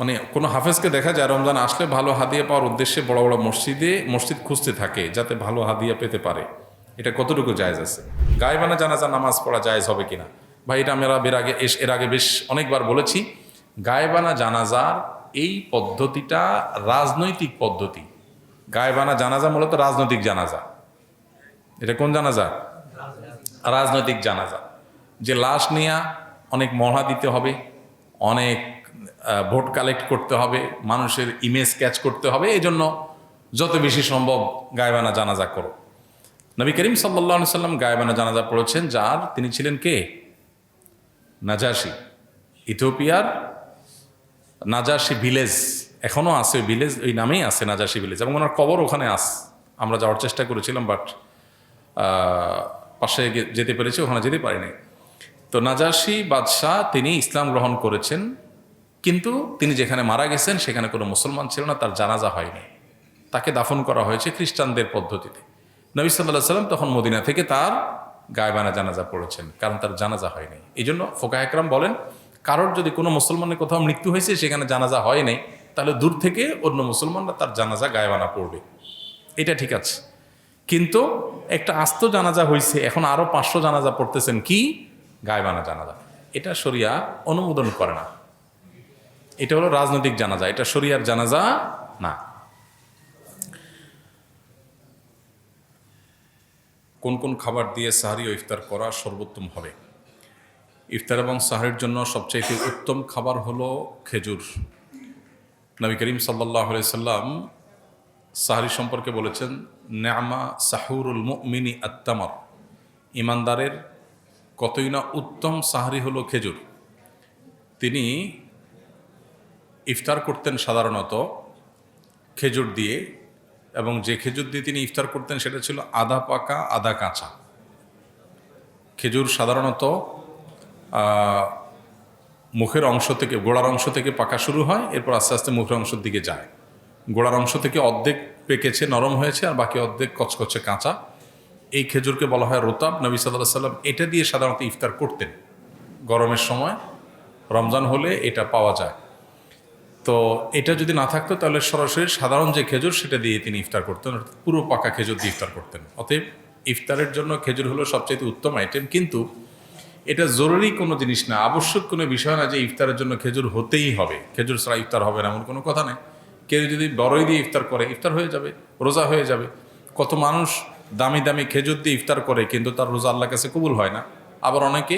মানে কোনো হাফেজকে দেখা যায়, রমজান আসলে ভালো হাদিয়া পাওয়ার উদ্দেশ্যে বড় বড় মসজিদে মসজিদ খুঁজতে থাকে যাতে ভালো হাদিয়া পেতে পারে। এটা কতটুকু জায়জ আছে? গায়েবানা জানাজা নামাজ পড়া জায়েজ হবে কিনা? ভাই, এটা আমরা এর আগে এর আগে বেশ অনেকবার বলেছি, গায়েবানা জানাজার এই পদ্ধতিটা রাজনৈতিক পদ্ধতি। গায়েবানা জানাজা মূলত রাজনৈতিক জানাজা। এটা কোন জানাজা? রাজনৈতিক জানাজা। যে লাশ নিয়ে অনেক মহড়া দিতে হবে, অনেক ভোট কালেক্ট করতে হবে, মানুষের ইমেজ ক্যাচ করতে হবে, এই জন্য যত বেশি সম্ভব গায়েবানা জানাজা করো। নবী করিম সাল্লাহ সাল্লাম গায়েবানা জানাজা পড়েছেন, যার তিনি ছিলেন কে? নাজাসি, ইথিওপিয়ার নাজাসি ভিলেজ এখনও আছে ওই ভিলেজ, ওই নামেই আছে নাজাসি ভিলেজ, এবং ওনার কবর ওখানে আস, আমরা যাওয়ার চেষ্টা করেছিলাম, বাট পাশে যেতে পেরেছি, ওখানে যেতে পারিনি। তো নাজাসি বাদশাহ, তিনি ইসলাম গ্রহণ করেছেন কিন্তু তিনি যেখানে মারা গেছেন, সেখানে কোনো মুসলমান ছিল না, তার জানাজা হয়নি। তাকে দাফন করা হয়েছে খ্রিস্টানদের পদ্ধতিতে। নবী সাল্লাহ সাল্লাম তখন মদিনা থেকে তার গায়বানা জানাজা পড়েছেন, কারণ তার জানাজা হয়নি। এই জন্য ফোকা একরাম বলেন, কারোর যদি কোনো মুসলমানের কোথাও মৃত্যু হয়েছে, সেখানে জানাজা হয় নাই, তাহলে দূর থেকে অন্য মুসলমানরা তার জানাজা গায়বানা পড়বে। এটা ঠিক আছে। কিন্তু একটা আস্ত জানাজা হয়েছে এখন আরও পাঁচশো জানাজা পড়তেছেন কি? গায়বানা জানাজা। এটা শরিয়া অনুমোদন করে না। এটা হলো রাজনৈতিক জানাজা, এটা শরিয়ার জানাজা না। কোন কোন খাবার দিয়ে সাহারি ও ইফতার করা সর্বোত্তম হবে? ইফতার এবং সাহারির জন্য সবচাইতে উত্তম খাবার হলো খেজুর। নবী করিম সাল্লাহ সাল্লাম সাহারি সম্পর্কে বলেছেন ন্যামা সাহুরুল মিনি আত্মামর ইমানদারের কতই না উত্তম সাহারি হলো খেজুর। তিনি ইফতার করতেন সাধারণত খেজুর দিয়ে এবং যে খেজুর দিয়ে তিনি ইফতার করতেন সেটা ছিল আধা পাকা আধা কাঁচা। খেজুর সাধারণত মুখের অংশ থেকে, গোড়ার অংশ থেকে পাকা শুরু হয়, এরপর আস্তে আস্তে মুখের অংশের দিকে যায়। গোড়ার অংশ থেকে অর্ধেক পেকেছে, নরম হয়েছে, আর বাকি অর্ধেক কচকচে কাঁচা। এই খেজুরকে বলা হয় রোতাব। নবী সাল্লাহ সাল্লাম এটা দিয়ে সাধারণত ইফতার করতেন। গরমের সময়, রমজান হলে এটা পাওয়া যায়। তো এটা যদি না থাকতো, তাহলে সরাসরি সাধারণ যে খেজুর, সেটা দিয়ে তিনি ইফতার করতেন, অর্থাৎ পুরো পাকা খেজুর দিয়ে ইফতার করতেন। অতএব ইফতারের জন্য খেজুর হলো সবচাইতে উত্তম আইটেম কিন্তু এটা জরুরি কোনো জিনিস না। আবশ্যক কোনো বিষয় না যে ইফতারের জন্য খেজুর হতেই হবে। খেজুর ছাড়া ইফতার হবে না, এমন কোনো কথা নেই। কেউ যদি বড়ই দিয়ে ইফতার করে, ইফতার হয়ে যাবে, রোজা হয়ে যাবে। কত মানুষ দামি দামি খেজুর দিয়ে ইফতার করে, কিন্তু তার রোজা আল্লাহ কাছে কবুল হয় না। আবার অনেকে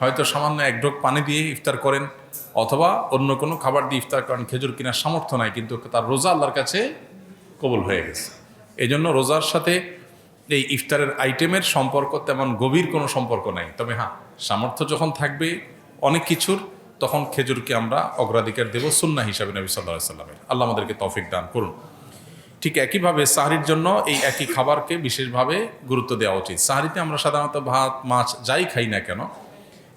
হয়তো সামান্য এক ঢোক পানি দিয়ে ইফতার করেন অথবা অন্য কোনো খাবার দিয়ে ইফতার করেন, খেজুর কেনার সামর্থ্য নাই, কিন্তু তার রোজা আল্লাহর কাছে কবুল হয়ে গেছে। এই জন্য রোজার সাথে এই ইফতারের আইটেমের সম্পর্ক তেমন গভীর কোনো সম্পর্ক নাই। তবে হ্যাঁ সামর্থ্য যখন থাকবে অনেক কিছুর, তখন খেজুরকে আমরা অগ্রাধিকার দেব সুন্না হিসাবে নবী সাল্লাহ সাল্লামের। আল্লাহ আমাদেরকে তফিক দান করুন। ঠিক একইভাবে সাহারির জন্য এই একই খাবারকে বিশেষভাবে গুরুত্ব দেওয়া উচিত। সাহারিতে আমরা সাধারণত ভাত, মাছ যাই খাই না কেন,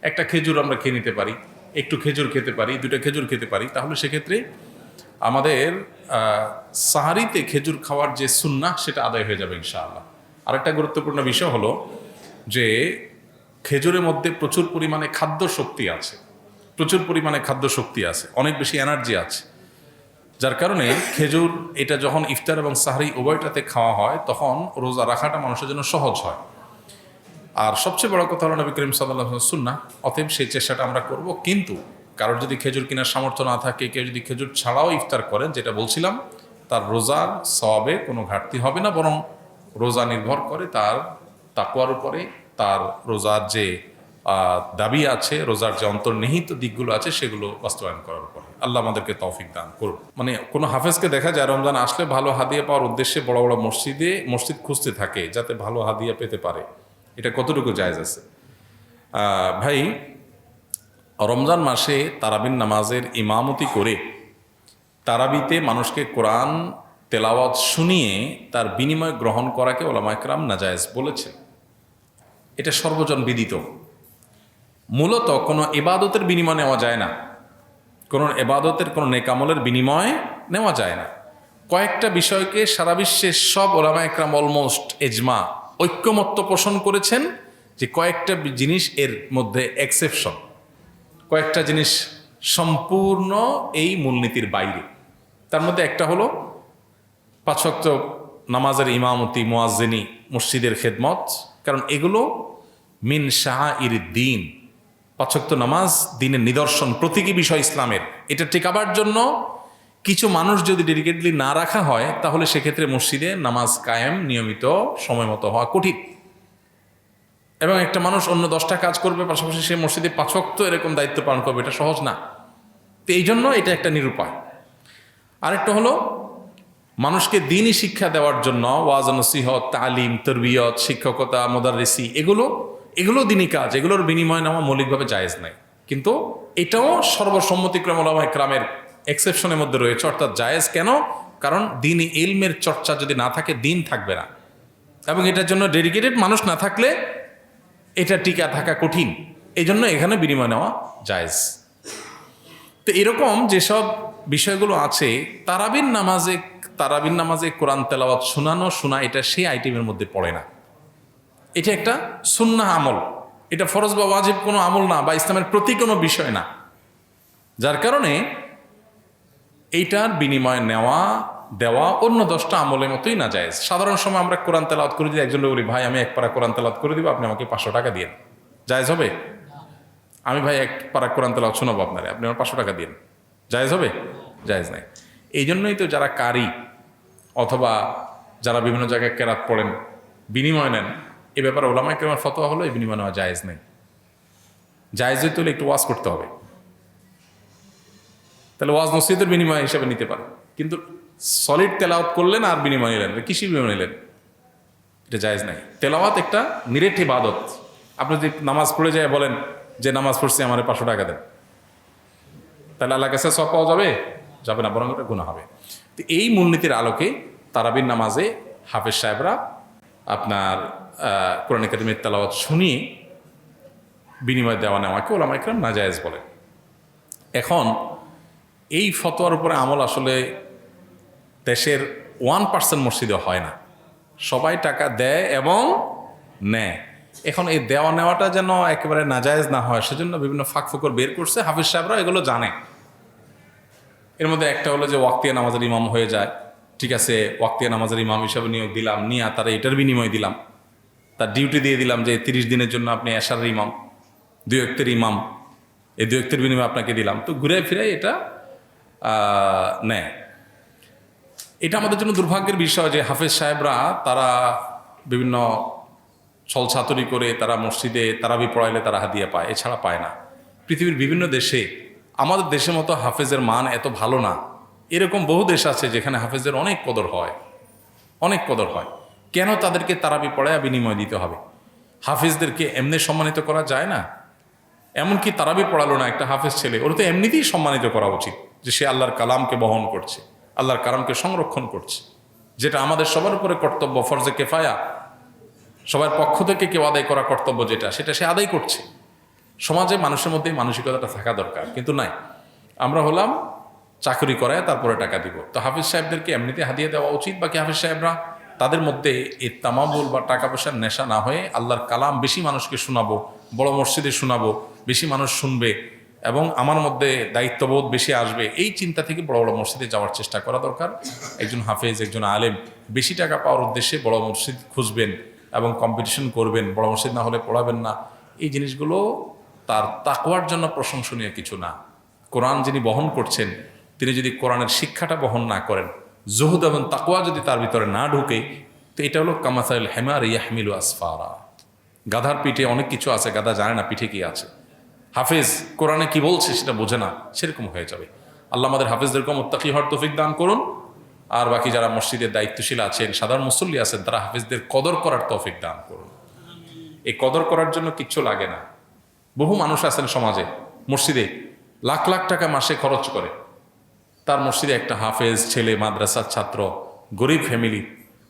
একটা খেজুর আমরা খেয়ে নিতে পারি। একটু খেজুর খেতে পারি দুটো খেজুর খেতে পারি, তাহলে সেক্ষেত্রে আমাদের সাহারিতে খেজুর খাওয়ার যে সুন্না সেটা আদায় হয়ে যাবে ইনশাআল্লাহ। আরেকটা গুরুত্বপূর্ণ বিষয় হলো যে খেজুরের মধ্যে প্রচুর পরিমাণে খাদ্য শক্তি আছে, প্রচুর পরিমাণে খাদ্য শক্তি আছে, অনেক বেশি এনার্জি আছে। যার কারণে খেজুর, এটা যখন ইফতার এবং সাহারি উভয়টাতে খাওয়া হয়, তখন রোজা রাখাটা মানুষের জন্য সহজ হয়। আর সবচেয়ে বড় কথা হলো নবী করিম সাল্লাহ সুন্না অতএব সেই চেষ্টাটা আমরা করব। কিন্তু কারোর যদি খেজুর কেনার সামর্থ্য না থাকে, কেউ যদি খেজুর ছাড়াও ইফতার করেন, যেটা বলছিলাম, তার রোজার সবে কোনো ঘাটতি হবে না, বরং রোজা নির্ভর করে তার তাকুয়ার উপরে, তার রোজার যে দাবি আছে, রোজার যে অন্তর্নিহিত দিকগুলো আছে, সেগুলো বাস্তবায়ন করার উপরে আল্লাহ আমাদেরকে তৌফিক দান করুন মানে কোনো হাফেজকে দেখা যায়, রমজান আসলে ভালো হাদিয়া পাওয়ার উদ্দেশ্যে বড় বড় মসজিদে, মসজিদ খুঁজতে থাকে, যাতে ভালো হাদিয়া পেতে পারে। এটা কতটুকু জায়জ আছে? ভাই, রমজান মাসে তারাবিন নামাজের ইমামতি করে তারাবিতে মানুষকে কোরআন তেলাওয়াত শুনিয়ে তার বিনিময় গ্রহণ করাকে ওলামাইকরাম নাজায়েজ বলেছে। এটা সর্বজন বিদিত। মূলত কোনো এবাদতের বিনিময় নেওয়া যায় না। কোনো এবাদতের কোনো নেকামলের বিনিময় নেওয়া যায় না। কয়েকটা বিষয়কে সারা বিশ্বের সব ওলামা একরাম অলমোস্ট এজমা ঐক্যমত্য পোষণ করেছেন যে কয়েকটা জিনিস এর মধ্যে এক্সেপশন কয়েকটা জিনিস সম্পূর্ণ এই মূলনীতির বাইরে। তার মধ্যে একটা হলো পাঁচক্ত নামাজের ইমামতি, মোয়াজ্জিনী, মসজিদের খেদমত, কারণ এগুলো মিন শাহ ইর দিন পাঁচক্ত নামাজ দিনের নিদর্শন প্রতীকী বিষয় ইসলামের। এটা টেকাবার জন্য কিছু মানুষ যদি ডেডিকেটলি না রাখা হয়, তাহলে সেক্ষেত্রে মসজিদে নামাজ কায়েম নিয়মিত সময় মতো হওয়া কঠিন। এবং একটা মানুষ অন্য দশটা কাজ করবে, পাশাপাশি সে মসজিদে পাঁচক্ত এরকম দায়িত্ব পালন করবে, এটা সহজ না। তো এই জন্য এটা একটা নিরুপায়। আরেকটা হলো, মানুষকে দিনই শিক্ষা দেওয়ার জন্য ওয়াজ, নসিহত, তালিম, তরবিয়ত, শিক্ষকতা মোদারেসি এগুলো এগুলো দিনই কাজ, এগুলোর বিনিময় নেওয়া মৌলিকভাবে জায়েজ নাই। কিন্তু এটাও সর্বসম্মতিক্রম ওলামা ক্রামের এক্সেপশনের মধ্যে রয়েছে, অর্থাৎ জায়েজ কেন? কারণ দিনই ইলমের চর্চা যদি না থাকে, দিন থাকবে না। এবং এটার জন্য ডেডিকেটেড মানুষ না থাকলে এটা টিকা থাকা কঠিন। এই জন্য এখানে বিনিময় নেওয়া জায়েজ। তো এরকম যেসব বিষয়গুলো আছে তারাবিন নামাজে তারাবিন নামাজে কোরআন তেলাওয়াত শোনানো, শোনা, এটা সেই আইটেমের মধ্যে পড়ে না। এটা একটা সুন্না আমল। এটা ফরজ বা ওয়াজিব কোনো আমল না বা ইসলামের প্রতি কোনো বিষয় না। যার কারণে এইটার বিনিময় নেওয়া, দেওয়া অন্য দশটা আমলের মতোই না যায় সাধারণ সময় আমরা কোরআন তেলাওয়াত করে দিই, একজন বলি, ভাই, আমি এক পারা কোরআন তেলাওয়াত করে দিব, আপনি আমাকে পাঁচশো টাকা দিন জায়েজ হবে? আমি, ভাই, এক পারা কোরআন তেলাওয়াত শোনাবো আপনারে, আপনি আমার পাঁচশো টাকা দিন জায়েজ হবে? জায়েজ নাই। এই জন্যই তো যারা কারি অথবা যারা বিভিন্ন জায়গায় কেরাত পড়েন, বিনিময় নেন, এ ব্যাপারে ওলামাই কেরামের ফতোয়া হলো, এই বিনিময় নেওয়া জায়েজ নেই। জায়েজ হইতে হলে একটু ওয়াজ করতে হবে। তাহলে ওয়াজ নসিদের বিনিময় হিসেবে নিতে পারে। কিন্তু সলিড তেলাওয়াত করলেন আর বিনিময় নিলেন কৃষি বিনিময় নিলেন? এটা জায়েজ নাই। তেলাওয়াত একটা নিরেট ইবাদত। আপনি যদি নামাজ পড়ে যায় বলেন যে, নামাজ পড়ছি, আমার পাঁচশো টাকা দেন। তাহলে আল্লাহ কাছে সব পাওয়া যাবে? যাবে না, বরং ওটা গুণা হবে। তো এই মূলনীতির আলোকে তারাবির নামাজে হাফেজ সাহেবরা আপনার কোরআন একাডেমির তেলাওয়াত শুনিয়ে বিনিময় দেওয়া নেওয়াকে ওলামা ইকরাম নাজায়েজ বলে এখন এই ফতোয়ার উপরে আমল আসলে দেশের ওয়ান পার্সেন্ট মসজিদে হয় না। সবাই টাকা দেয় এবং নেয়। এখন এই দেওয়া নেওয়াটা যেন একেবারে নাজায়েজ না হয়, সেজন্য বিভিন্ন ফাঁক ফোকর বের করছে, হাফিজ সাহেবরা এগুলো জানে। এর মধ্যে একটা হলো যে ওয়াক্তিয়া নামাজের ইমাম হয়ে যায়। ঠিক আছে, ওয়াক্তিয়া নামাজের ইমাম হিসাবে নিয়োগ দিলাম, নিয়ে তারা এটার বিনিময় দিলাম। তার ডিউটি দিয়ে দিলাম যে তিরিশ দিনের জন্য আপনি এশারের ইমাম দুই অক্তের ইমাম, এই দুই অক্তের বিনিময়ে আপনাকে দিলাম। তো ঘুরে ফিরে এটা নেয়। এটা আমাদের জন্য দুর্ভাগ্যের বিষয় যে হাফেজ সাহেবরা তারা বিভিন্ন ছলছাতুরি করে তারা মসজিদে তারাবি পড়াইলে তারা হাদিয়া পায়, এছাড়া পায় না। পৃথিবীর বিভিন্ন দেশে আমাদের দেশের মতো হাফেজের মান এত ভালো না। এরকম বহু দেশ আছে যেখানে হাফেজের অনেক কদর হয়, অনেক কদর হয়। কেন তাদেরকে তারাবি পড়ায় বিনিময় দিতে হবে? হাফেজদেরকে এমনি সম্মানিত করা যায় না? এমনকি তারাবি পড়ালো না একটা হাফেজ ছেলে, ওর তো এমনিতেই সম্মানিত করা উচিত যে সে আল্লাহর কালামকে বহন করছে, আল্লাহর কালামকে সংরক্ষণ করছে, যেটা আমাদের সবার উপরে কর্তব্য, ফরজে কেফায়া। সবার পক্ষ থেকে কেউ আদায় করা কর্তব্য যেটা, সেটা সে আদায় করছে। সমাজে মানুষের মধ্যে মানসিকতাটা থাকা দরকার, কিন্তু নাই। আমরা হলাম চাকরি করায় তারপরে টাকা দিব। তো হাফিজ সাহেবদেরকে এমনিতে হাতিয়ে দেওয়া উচিত, বাকি হাফিজ সাহেবরা? তাদের মধ্যে এই তামাবুল বা টাকা পয়সার নেশা না হয়ে আল্লাহর কালাম বেশি মানুষকে শোনাবো, বড় মসজিদে শোনাবো বেশি মানুষ শুনবে এবং আমার মধ্যে দায়িত্ববোধ বেশি আসবে, এই চিন্তা থেকে বড় বড় মসজিদে যাওয়ার চেষ্টা করা দরকার। একজন হাফেজ, একজন আলেম বেশি টাকা পাওয়ার উদ্দেশ্যে বড় মসজিদ খুঁজবেন এবং কম্পিটিশন করবেন, বড় মসজিদ না হলে পড়াবেন না। এই জিনিসগুলো তার তাকওয়ার জন্য প্রশংসনীয় কিছু না। কোরআন যিনি বহন করছেন, তিনি যদি কোরআনের শিক্ষাটা বহন না করেন, জহুদ এবং তাকওয়া যদি তার ভিতরে না ঢুকে, তো এটা হলো কামাসাইল হেমার ইয়াহমিলু আসফারা। গাধার পিঠে অনেক কিছু আছে, গাধা জানে না পিঠে কি আছে। হাফেজ, কোরআনে কি বলছে সেটা বোঝে না, সেরকম হয়ে যাবে। আল্লাহ আমাদের হাফেজদেরকে মোত্তাকি হওয়ার তৌফিক দান করুন। আর বাকি যারা মসজিদের দায়িত্বশীল আছেন, সাধারণ মুসল্লি আছেন, তারা হাফেজদের কদর করার তৌফিক দান করুন। এই কদর করার জন্য কিচ্ছু লাগে না। বহু মানুষ আছেন সমাজে, মসজিদে লাখ লাখ টাকা মাসে খরচ করে। তার মসজিদে একটা হাফেজ, ছেলে, মাদ্রাসার ছাত্র, গরিব ফ্যামিলি,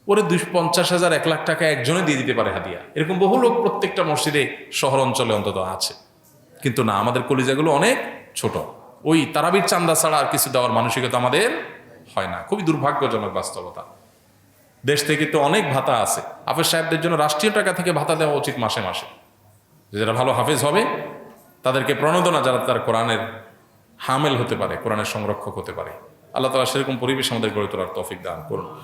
ওরে দুই পঞ্চাশ হাজার, এক লাখ টাকা একজনে দিয়ে দিতে পারে হাদিয়া। এরকম বহু লোক প্রত্যেকটা মসজিদে, শহর অঞ্চলে অন্তত আছে। কিন্তু না, আমাদের কলিজাগুলো অনেক ছোট। ওই তারাবির চান্দা ছাড়া আর কিছু দেওয়ার মানসিকতা আমাদের হয় না। খুবই দুর্ভাগ্যজনক বাস্তবতা। দেশ থেকে তো অনেক ভাতা আছে। হাফেজ সাহেবদের জন্য রাষ্ট্রীয় টাকা থেকে ভাতা দেওয়া উচিত মাসে মাসে। যারা ভালো হাফেজ হবে, তাদেরকে প্রণোদনা যারা তার কোরআনের হামেল হতে পারে, কোরআনের সংরক্ষক হতে পারে। আল্লাহ তালা সেরকম পরিবেশ আমাদের গড়ে তোলার তৌফিক দান করুন।